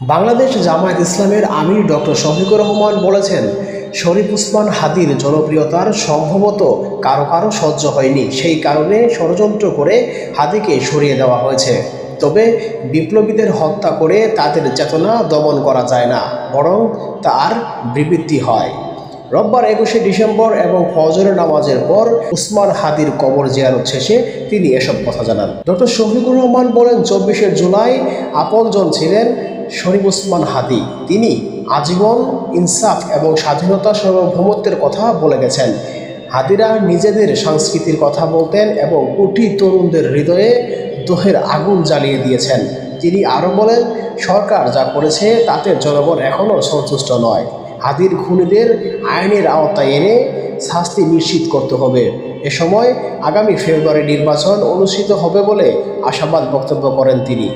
বাংলাদেশ জামায়াত ইসলামের আমির ডক্টর শফিকুর রহমান বলেছেন, শরীফ উসমান হাদির জনপ্রিয়তার সম্ভবত কারও কারও সহ্য হয়নি। সেই কারণে ষড়যন্ত্র করে হাদিকে সরিয়ে দেওয়া হয়েছে। তবে বিপ্লবীদের হত্যা করে তাদের চেতনা দমন করা যায় না, বরং তার বিবৃতি হয়। রোববার একুশে ডিসেম্বর এবং ফজরের নামাজের পর উসমান হাদির কবর জিয়ারত শেষে তিনি এসব কথা জানান। ডক্টর শফিকুর রহমান বলেন, চব্বিশে জুলাই আপনজন ছিলেন শরীফ উসমান হাদি। তিনি আজীবন ইনসাফ এবং স্বাধীনতা সার্বভৌমত্বের কথা বলে গেছেন। হাদিরা নিজেদের সংস্কৃতির কথা বলতেন এবং কোটি তরুণদের হৃদয়ে দোহের আগুন জ্বালিয়ে দিয়েছেন। তিনি আরও বলেন, সরকার যা করেছে তাতে জনগণ এখনও সন্তুষ্ট নয়। হাদির খুনিদের আইনের আওতায় এনে শাস্তি নিশ্চিত করতে হবে। এ সময় আগামী ফেব্রুয়ারি নির্বাচন অনুষ্ঠিত হবে বলে আশাবাদ বক্তব্য করেন তিনি।